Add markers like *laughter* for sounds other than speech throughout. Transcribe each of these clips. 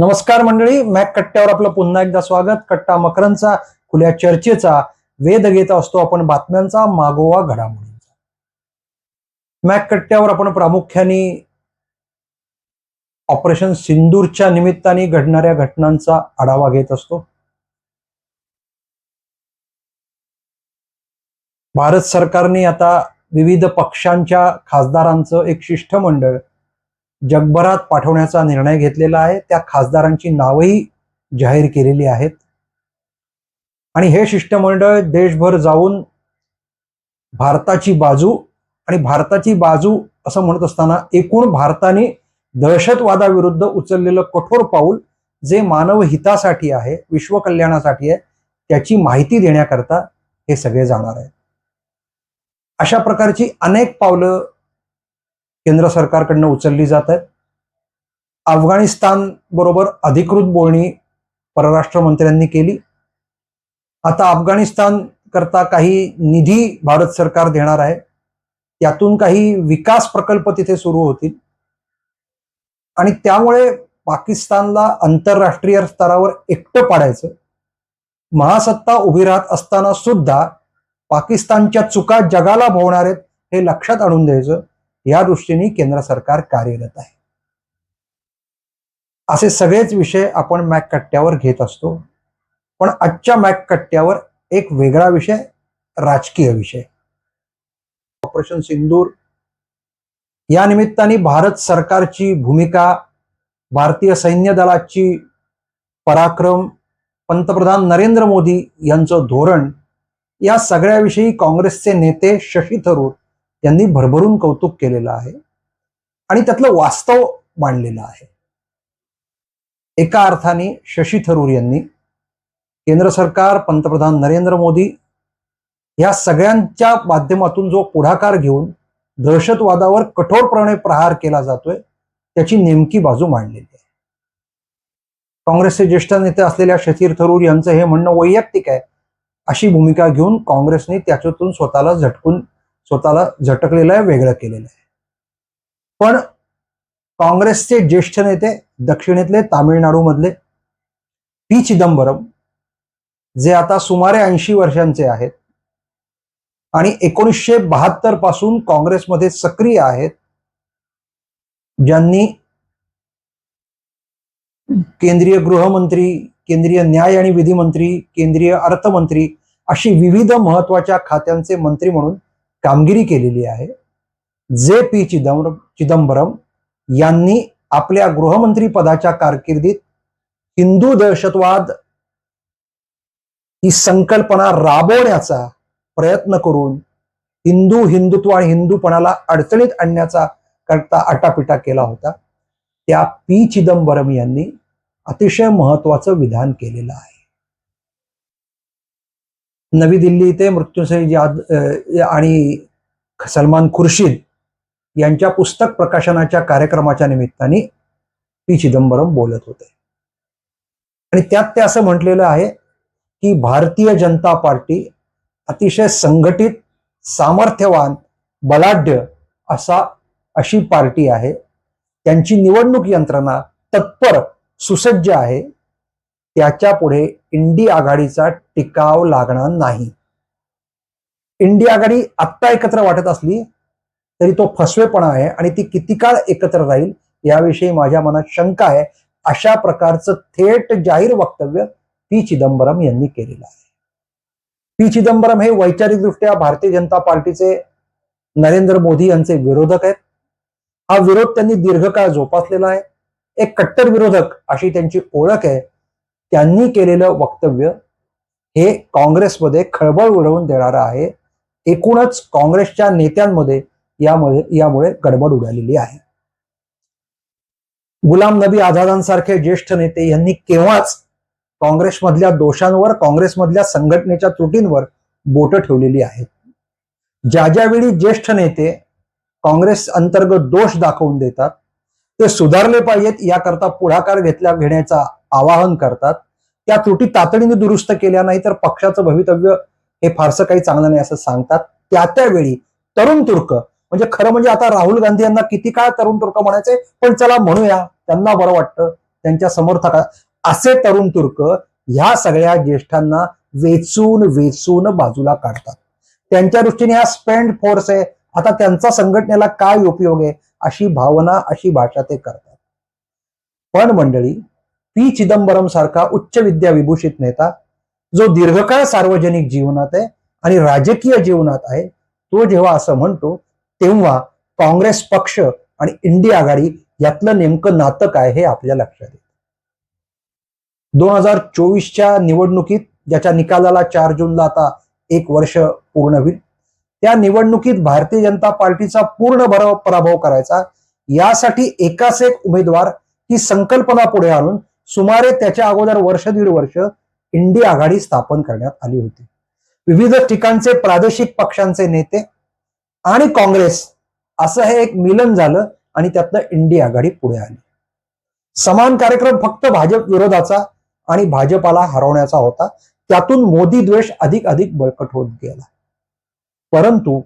नमस्कार मंडळी मॅक कट्ट्यावर आपलं पुन्हा एकदा स्वागत. कट्टा मकरांचा खुल्या चर्चेचा वेध घेत असतो आपण बातम्यांचा मागोवा घडामोडींचा. मॅक कट्ट्यावर आपण प्रामुख्याने ऑपरेशन सिंदूरच्या निमित्ताने घडणाऱ्या घटनांचा आढावा घेत असतो. भारत सरकारने आता विविध पक्षांच्या खासदारांचं एक शिष्टमंडळ जगभरात पाठवण्याचा निर्णय घेतलेला आहे. त्या खासदारांची नावही जाहीर केलेली आहेत. आणि हे शिष्टमंडळ देशभर जाऊन भारताची बाजू आणि भारताची बाजू असं म्हणत असताना एकूण भारताने दहशतवादाविरुद्ध उचललेलं कठोर पाऊल जे मानव हितासाठी आहे विश्व कल्याणासाठी आहे त्याची माहिती देण्याकरता हे सगळे जाणार आहे अशा प्रकारची अनेक पावलं केंद्र सरकारकडनं उचलली जात आहेत. अफगाणिस्तान बरोबर अधिकृत बोलणी परराष्ट्र मंत्र्यांनी केली. आता अफगाणिस्तान करता काही निधी भारत सरकार देणार आहे. त्यातून काही विकास प्रकल्प तिथे सुरू होतील. आणि त्यामुळे पाकिस्तानला आंतरराष्ट्रीय स्तरावर एकटं पाडायचं. महासत्ता उभी राहत असताना सुद्धा पाकिस्तानच्या चुका जगाला भोवणार आहेत हे लक्षात आणून द्यायचं. या दृष्टीने केंद्र सरकार कार्यरत आहे. असे सगळेच विषय आपण मॅक कट्ट्यावर घेत असतो. पण आजच्या मॅक कट्ट्यावर एक वेगळा विषय राजकीय विषय. ऑपरेशन सिंदूर या निमित्ताने भारत सरकारची भूमिका भारतीय सैन्य दलाची पराक्रम पंतप्रधान नरेंद्र मोदी यांचं धोरण या सगळ्याविषयी काँग्रेसचे नेते शशी थरूर यांनी भरभरून कौतुक केलेलं आहे आणि त्यातलं वास्तव मांडलेलं आहे. एका अर्थाने शशी थरूर यांनी केंद्र सरकार पंतप्रधान नरेंद्र मोदी या सगळ्यांच्या माध्यमातून जो पुढाकार घेऊन दहशतवादावर कठोरपणे प्रहार केला जातोय त्याची नेमकी बाजू मांडलेली आहे. काँग्रेसचे ज्येष्ठ नेते असलेल्या शशीर थरूर यांचं हे म्हणणं वैयक्तिक आहे अशी भूमिका घेऊन काँग्रेसने त्याच्यातून स्वतःला झटकून स्वतःला झटकलेलं आहे वेगळं केलेलं आहे. पण काँग्रेसचे ज्येष्ठ नेते दक्षिणेतले तामिळनाडूमधले पी चिदंबरम जे आता सुमारे ऐंशी वर्षांचे आहेत आणि एकोणीसशे बहात्तरपासून काँग्रेसमध्ये सक्रिय आहेत ज्यांनी केंद्रीय गृहमंत्री केंद्रीय न्याय आणि विधी मंत्री केंद्रीय अर्थमंत्री अशी विविध महत्त्वाच्या खात्यांचे मंत्री म्हणून कामगिरी केलेली आहे. जे पी चिदंबरम चिदंबरम यांनी आपल्या गृहमंत्री पदाच्या कारकिर्दीत हिंदू दहशतवाद ही संकल्पना राबवण्याचा प्रयत्न करून हिंदू हिंदुत्व आणि हिंदूपणाला अडचणीत आणण्याचा करता आटापिटा केला होता. त्या पी चिदंबरम यांनी अतिशय महत्वाचं विधान केलेलं आहे. नवी दिल्ली इथे मृत्युंजय याद आणि सलमान खुर्शीद यांच्या पुस्तक प्रकाशनाच्या कार्यक्रमाच्या निमित्ताने पी चिदंबरम बोलत होते. आणि त्यात ते असं म्हटलेलं आहे की भारतीय जनता पार्टी अतिशय संघटित सामर्थ्यवान बलाढ्य असा अशी पार्टी आहे. त्यांची निवडणूक यंत्रणा तत्पर सुसज्ज आहे. त्याच्या पुढे इंडी आघाडीचा टिकाव लागणार नाही. इंडी आघाडी आत्ता एकत्र वाटत असली तरी तो फसवेपणा आहे आणि ती किती काळ एकत्र राहील याविषयी माझ्या मनात शंका आहे. अशा प्रकारचं थेट जाहीर वक्तव्य पी चिदंबरम यांनी केलेलं आहे. पी चिदंबरम हे वैचारिकदृष्ट्या भारतीय जनता पार्टीचे नरेंद्र मोदी यांचे विरोधक आहेत. हा विरोध त्यांनी दीर्घकाळ जोपासलेला आहे. एक कट्टर विरोधक अशी त्यांची ओळख आहे. त्यांनी केलेलं वक्तव्य हे काँग्रेसमध्ये खळबळ उडवून देणारं आहे. एकूणच काँग्रेसच्या नेत्यांमध्ये यामुळे यामुळे गडबड उडालेली आहे. गुलाम नबी आझादांसारखे ज्येष्ठ नेते यांनी केव्हाच काँग्रेसमधल्या दोषांवर काँग्रेसमधल्या संघटनेच्या त्रुटींवर बोट ठेवलेली आहेत. ज्या ज्यावेळी ज्येष्ठ नेते काँग्रेस अंतर्गत दोष दाखवून देतात ते सुधारले पाहिजेत याकरता पुढाकार घेतल्या घेण्याचा आवाहन करतात. त्या त्रुटी तातडीने दुरुस्त केल्या नाही तर पक्षाचं भवितव्य हे फारसं काही चांगलं नाही असं सांगतात. त्या त्यावेळी तरुण तुर्क म्हणजे खरं म्हणजे आता राहुल गांधी यांना किती काळ तरुण तुर्क म्हणायचे? पण चला म्हणूया त्यांना बरं वाटतं. त्यांच्या समर्थक असे तरुण तुर्क ह्या सगळ्या ज्येष्ठांना वेचून वेचून बाजूला काढतात. त्यांच्या दृष्टीने हा स्पेंड फोर्स आहे. आता त्यांचा संघटनेला काय उपयोग आहे? अशी भावना अशी भाषा ते करतात. पण मंडळी पी चिदंबरम सारखा उच्च विद्या विभूषित नेता जो दीर्घकाळ सार्वजनिक जीवनात आहे आणि राजकीय जीवनात आहे तो जेव्हा असं म्हणतो तेव्हा काँग्रेस पक्ष आणि इंडिया आघाडी यातलं नेमकं नातं काय हे आपल्या लक्षात येतं. दोन हजार चोवीसच्या निवडणुकीत ज्याच्या निकालाला चार जूनला आता एक वर्ष पूर्ण होईल त्या निवडणुकीत भारतीय जनता पार्टीचा पूर्ण भराव पराभव करायचा. यासाठी एकाच एक उमेदवार ही संकल्पना पुढे आणून सुमारे त्याच्या अगोदर वर्ष दीड वर्ष इंडिया आघाडी स्थापन करण्यात आली होती. विविध ठिकाणचे प्रादेशिक पक्षांचे नेते आणि काँग्रेस असं हे एक मिलन झालं आणि त्यातनं इंडिया आघाडी पुढे आली. समान कार्यक्रम फक्त भाजप विरोधाचा आणि भाजपाला हरवण्याचा होता. त्यातून मोदी द्वेष अधिक अधिक बळकट होत गेला. परंतु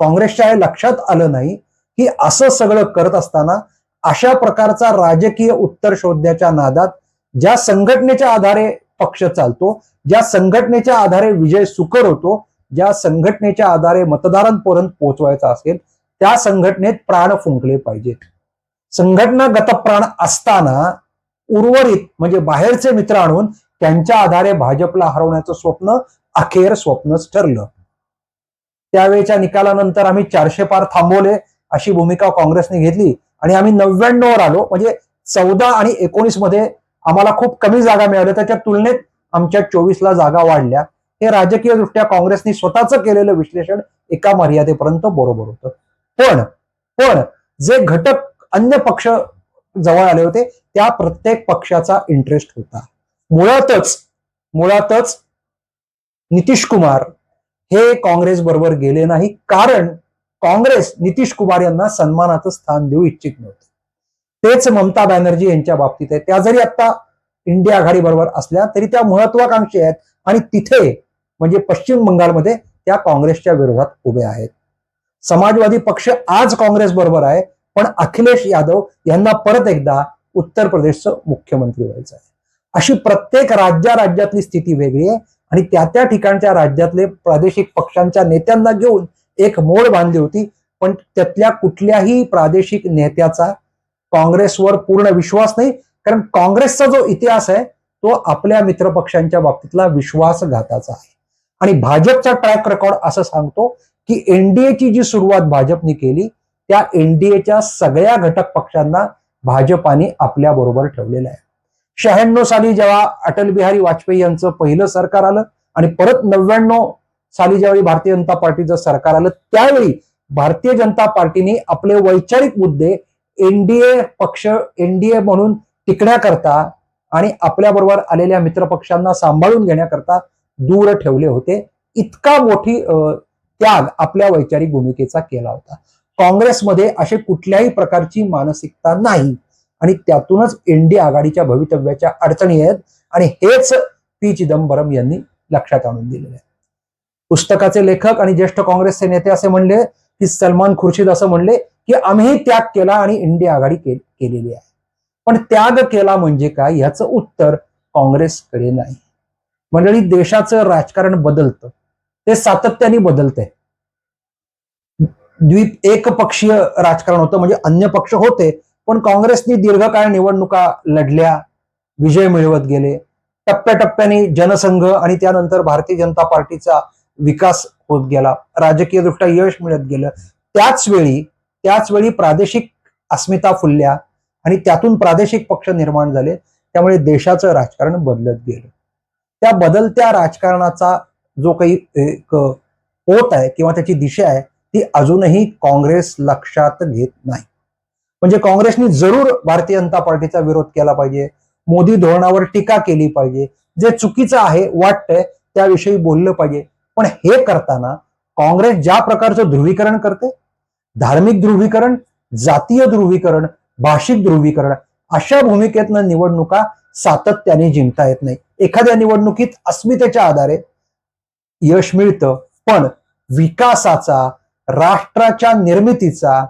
काँग्रेसच्या हे लक्षात आलं नाही की असं सगळं करत असताना अशा प्रकारचा राजकीय उत्तर शोधण्याच्या नादात ज्या संघटनेच्या आधारे पक्ष चालतो ज्या संघटनेच्या आधारे विजय सुकर होतो ज्या संघटनेच्या आधारे मतदारांपर्यंत पोहोचवायचा असेल त्या संघटनेत प्राण फुंकले पाहिजेत. संघटना गतप्राण असताना उर्वरित म्हणजे बाहेरचे मित्र आणून त्यांच्या आधारे भाजपला हरवण्याचं स्वप्न अखेर स्वप्नच ठरलं. त्यावेळेच्या निकालानंतर आम्ही चारशे पार थांबवले अशी भूमिका काँग्रेसने घेतली. आणि आम्ही नव्याण्णववर आलो. म्हणजे चौदा आणि एकोणीसमध्ये आम्हाला खूप कमी जागा मिळाल्या. त्याच्या तुलनेत आमच्या चोवीसला जागा वाढल्या. हे राजकीय दृष्ट्या काँग्रेसने स्वतःचं केलेलं विश्लेषण एका मर्यादेपर्यंत बरोबर होतं. पण पण जे घटक अन्य पक्ष जवळ आले होते त्या प्रत्येक पक्षाचा इंटरेस्ट होता. मुळातच मुळातच नितीश कुमार हे काँग्रेस बरोबर गेले नाही. कारण काँग्रेस नितीश कुमार यांना सन्मानाचं स्थान देऊ इच्छित नव्हतं. तेच ममता बॅनर्जी यांच्या बाबतीत आहे. त्या जरी आता इंडिया आघाडी बरोबर असल्या तरी त्या महत्वाकांक्षी आहेत. आणि तिथे म्हणजे पश्चिम बंगालमध्ये त्या काँग्रेसच्या विरोधात उभे आहेत. समाजवादी पक्ष आज काँग्रेस बरोबर आहे पण अखिलेश यादव यांना परत एकदा उत्तर प्रदेशचं मुख्यमंत्री व्हायचं आहे. अशी प्रत्येक राज्या राज्यातली स्थिती वेगळी आहे. आणि त्या त्या ठिकाणच्या राज्यातले प्रादेशिक पक्षांच्या नेत्यांना घेऊन एक मोड बांधली होती. पण त्यातल्या कुठल्याही प्रादेशिक नेत्याचा काँग्रेसवर पूर्ण विश्वास नाही. कारण काँग्रेसचा जो इतिहास आहे तो आपल्या मित्रपक्षांच्या बाबतीतला विश्वासघाताचा आहे. आणि भाजपचा ट्रॅक रेकॉर्ड असं सांगतो की एनडीएची जी सुरुवात भाजपने केली त्या एनडीएच्या सगळ्या घटक पक्षांना भाजपाने आपल्या बरोबर ठेवलेलं आहे शहाण्णव साली जेव्हा अटल बिहारी वाजपेयी यांचं पहिलं सरकार आलं आणि परत नव्याण्णव साली ज्यावेळी भारतीय जनता पार्टीचं सरकार आलं त्यावेळी भारतीय जनता पार्टीने आपले वैचारिक मुद्दे एनडीए पक्ष एनडीए म्हणून टिकण्याकरता आणि आपल्याबरोबर आलेल्या मित्रपक्षांना सांभाळून घेण्याकरता दूर ठेवले होते. इतका मोठी त्याग आपल्या वैचारिक भूमिकेचा केला होता. काँग्रेसमध्ये असे कुठल्याही प्रकारची मानसिकता नाही. आणि त्यातूनच इंडिया आघाडीच्या भवितव्याच्या अडचणी आहेत. आणि हेच पी चिदंबरम यांनी लक्षात आणून दिलेले आहे. पुस्तकाचे लेखक आणि ज्येष्ठ काँग्रेसचे नेते असे म्हणले की सलमान खुर्शीद असं म्हणले की आम्ही त्याग केला आणि इंडिया आघाडी के- केलेली आहे. पण त्याग केला म्हणजे काय याचं उत्तर काँग्रेसकडे नाही. मंडळी देशाचं राजकारण बदलतं. ते सातत्याने बदलतंय. द्वीप एकपक्षीय राजकारण होतं म्हणजे अन्य पक्ष होते पण काँग्रेसनी दीर्घकाळ निवडणुका लढल्या विजय मिळवत गेले. टप्प्याटप्प्याने जनसंघ आणि त्यानंतर भारतीय जनता पार्टीचा विकास होत गेला. राजकीय दृष्ट्या यश मिळत गेलं. त्याच वेळी त्याच वेळी प्रादेशिक अस्मिता फुलल्या आणि त्यातून प्रादेशिक पक्ष निर्माण झाले. त्यामुळे देशाचं राजकारण बदलत गेलं. त्या बदलत्या राजकारणाचा जो काही एक होत आहे किंवा त्याची दिशा आहे ती अजूनही काँग्रेस लक्षात घेत नाही. म्हणजे काँग्रेसने जरूर भारतीय जनता पार्टीचा विरोध केला पाहिजे. मोदी धोरणावर टीका केली पाहिजे. जे चुकीचं आहे वाटतंय त्याविषयी बोललं पाहिजे. पण हे करताना काँग्रेस ज्या प्रकारचं ध्रुवीकरण करते धार्मिक ध्रुवीकरण जातीय ध्रुवीकरण भाषिक ध्रुवीकरण अशा भूमिकेतनं निवडणुका सातत्याने जिंकता येत नाही. एखाद्या निवडणुकीत अस्मितेच्या आधारे यश मिळतं पण विकासाचा राष्ट्राच्या निर्मितीचा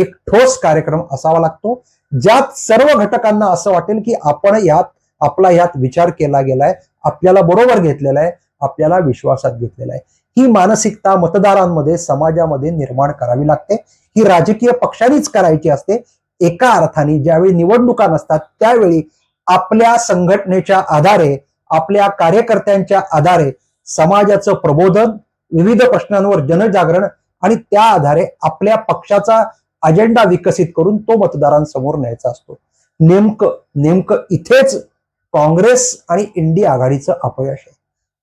एक ठोस कार्यक्रम असावा लागतो ज्यात सर्व घटकांना असं वाटेल की आपण यात आपला यात विचार केला गेलाय आपल्याला बरोबर घेतलेला आहे आपल्याला विश्वासात घेतलेला आहे. ही मानसिकता मतदारांमध्ये समाजामध्ये निर्माण करावी लागते. ही राजकीय पक्षांनीच करायची असते. एका अर्थाने ज्यावेळी निवडणुका नसतात त्यावेळी आपल्या संघटनेच्या आधारे आपल्या कार्यकर्त्यांच्या आधारे समाजाचं प्रबोधन विविध प्रश्नांवर जनजागरण आणि त्या आधारे आपल्या पक्षाचा अजेंडा विकसित करून तो मतदारांसमोर न्यायचा असतो. नेमकं नेमकं इथेच काँग्रेस आणि इंडिया आघाडीचं अपयश आहे.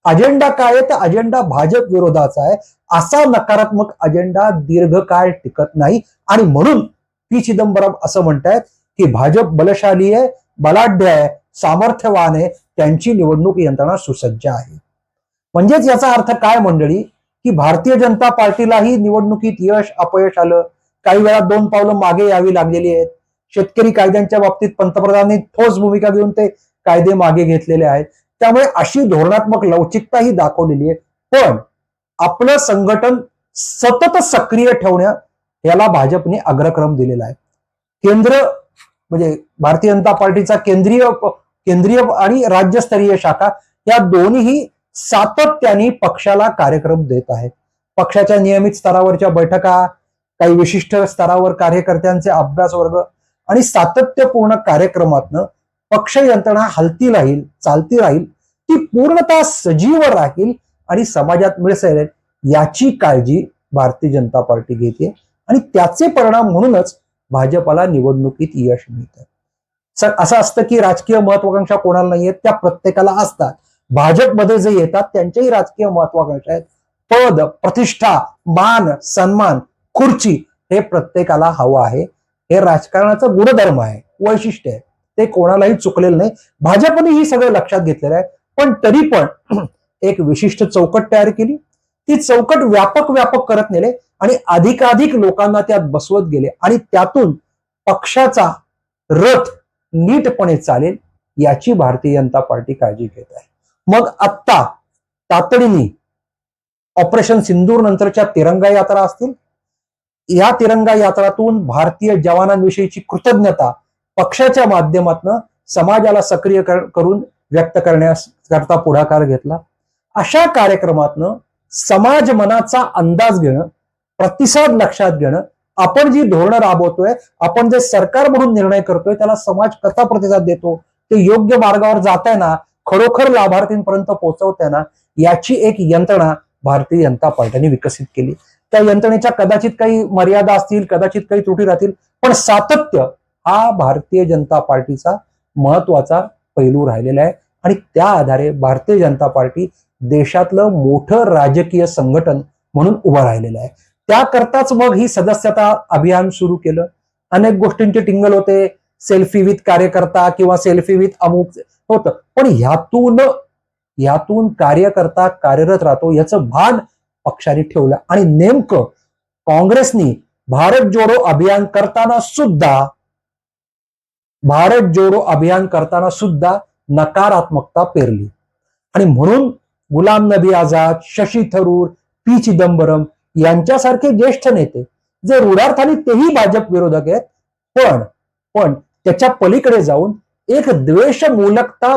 अजेंडा काय आहे? तर अजेंडा भाजप विरोधाचा आहे. असा नकारात्मक अजेंडा दीर्घकाळ टिकत नाही. आणि म्हणून पी चिदंबरम असं म्हणतायत की भाजप बलशाली आहे बलाढ्य आहे सामर्थ्यवान आहे त्यांची निवडणूक यंत्रणा सुसज्ज आहे. म्हणजेच याचा अर्थ काय मंडळी? की भारतीय जनता पार्टीलाही निवडणुकीत यश अपयश आलं. काही वेळा दोन पावलं मागे यावी लागलेली आहेत. शेतकरी कायद्यांच्या बाबतीत पंतप्रधानांनी ठोस भूमिका घेऊन ते कायदे मागे घेतलेले आहेत. त्यामुळे अशी धोरणात्मक लवचिकता ही दाखवलेली आहे. पण आपलं संघटन सतत सक्रिय ठेवण्या याला भाजपने अग्रक्रम दिलेला आहे. केंद्र म्हणजे भारतीय जनता पार्टीचा केंद्रीय केंद्रीय आणि राज्यस्तरीय शाखा या दोन्हीही सातत्याने पक्षाला कार्यक्रम देत आहेत. पक्षाच्या नियमित स्तरावरच्या बैठका काही विशिष्ट स्तरावर कार्यकर्त्यांचे अभ्यास वर्ग आणि सातत्यपूर्ण कार्यक्रमातनं पक्ष यंत्रणा हलती राहील चालती राहील ती पूर्णतः सजीव राहील आणि समाजात मिळसेल याची काळजी भारतीय जनता पार्टी घेते आणि त्याचे परिणाम म्हणूनच भाजपाला निवडणुकीत यश मिळतं. सर असं असतं की राजकीय महत्वाकांक्षा कोणाला नाहीयेत त्या प्रत्येकाला असतात. भाजपमध्ये जे येतात त्यांच्याही राजकीय महत्वाकांक्षा आहेत. पद प्रतिष्ठा मान सन्मान खुर्ची हे प्रत्येकाला हवं आहे. हे राजकारणाचं गुणधर्म आहे वैशिष्ट्य आहे. ते कोणालाही चुकलेलं नाही. भाजपने ही सगळं लक्षात घेतलेलं आहे. पण तरी पण *clears throat* एक विशिष्ट चौकट तयार केली. ती चौकट व्यापक व्यापक करत नेले आणि अधिकाधिक लोकांना त्यात बसवत गेले आणि त्यातून पक्षाचा रथ नीटपणे चालेल याची भारतीय जनता पार्टी काळजी घेत आहे. मग आत्ता तातडीने ऑपरेशन सिंदूर नंतरच्या तिरंगा यात्रा असतील या तिरंगा यात्रातून भारतीय जवानांविषयीची कृतज्ञता पक्षाच्या माध्यमातून समाजाला सक्रिय कर- करून व्यक्त करण्यास करता पुढाकार घेतला. अशा कार्यक्रमातनं समाज मनाचा अंदाज घेणं प्रतिसाद लक्षात घेणं आपण जी धोरणं राबवतोय आपण जे सरकार म्हणून निर्णय करतोय त्याला समाज कसा प्रतिसाद देतो ते योग्य मार्गावर जात आहे ना खरोखर लाभार्थींपर्यंत पोहोचवत ना याची एक यंत्रणा भारतीय जनता पार्टीने विकसित केली. त्या यंत्रणेच्या कदाचित काही मर्यादा असतील कदाचित काही त्रुटी राहतील पण सातत्य हा भारतीय जनता पार्टीचा महत्त्वाचा पैलू राहिलेला आहे. आणि त्या आधारे भारतीय जनता पार्टी देशातलं मोठं राजकीय संघटन म्हणून उभं राहिलेलं आहे. त्याकरताच मग ही सदस्यता अभियान सुरू केलं. अनेक गोष्टींचे टिंगल होते. सेल्फी विथ कार्यकर्ता किंवा सेल्फी विथ अमुक होतं. पण ह्यातून यातून कार्यकर्ता कार्यरत राहतो याचं भान पक्षाने ठेवलं. आणि नेमकं काँग्रेसनी भारत जोडो अभियान करताना सुद्धा भारत जोडो अभियान करताना सुद्धा नकारात्मकता पेरली. आणि म्हणून गुलाम नबी आझाद शशी थरूर पी चिदंबरम यांच्यासारखे ज्येष्ठ नेते जे रूढार्थाने तेही भाजप विरोधक आहेत पण पण त्याच्या पलीकडे जाऊन एक द्वेषमूलकता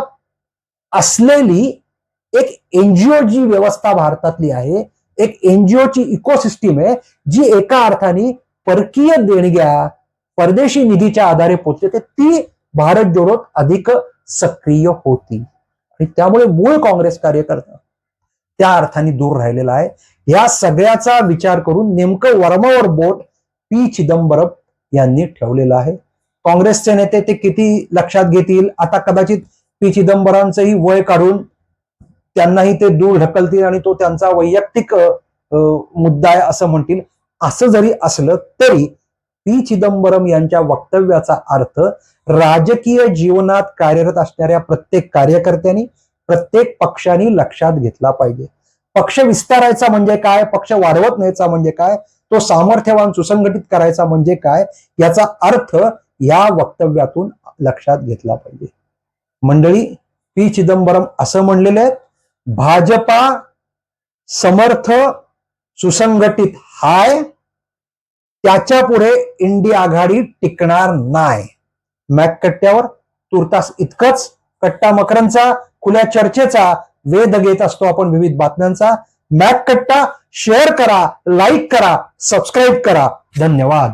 असलेली एक एनजीओ जी व्यवस्था भारतातली आहे एक एनजीओची इकोसिस्टीम आहे जी एका अर्थाने परकीय देणग्या परदेशी निधीच्या आधारे पोचते ती भारत जोडोत अधिक सक्रिय होती. आणि त्यामुळे मूळ काँग्रेस कार्यकर्ता त्या अर्थाने दूर राहिलेला आहे. या सगळ्याचा विचार करून नेमकं वर्मावर बोट पी चिदंबरम यांनी ठेवलेलं आहे. काँग्रेसचे नेते ते किती लक्षात घेतील? आता कदाचित पी चिदंबरांचंही वय काढून त्यांनाही ते दूर ढकलतील आणि तो त्यांचा वैयक्तिक मुद्दा आहे असं म्हणतील. असं जरी असलं तरी पी चिदंबरम यांच्या वक्तव्याचा अर्थ राजकीय जीवनात कार्यरत असणाऱ्या प्रत्येक कार्यकर्त्यांनी प्रत्येक पक्षाने लक्षात घेतला पाहिजे. पक्ष विस्तारायचा म्हणजे काय? पक्ष वाढवत न्यायचा म्हणजे काय? तो सामर्थ्यवान सुसंघटित करायचा म्हणजे काय? याचा अर्थ या वक्तव्यातून लक्षात घेतला पाहिजे. मंडळी पी चिदंबरम असं म्हणलेले आहेत. भाजपा समर्थ सुसंघटित हाय त्याच्या पुढे इंडिया आघाडी टिकणार नाही. मॅक कट्ट्यावर तुर्तास इतकंच कट्टा मकरांचा खुल्या चर्चेचा वेध घेत असतो आपण विविध बातम्यांचा. मॅक कट्टा शेअर करा लाईक करा सबस्क्राईब करा. धन्यवाद.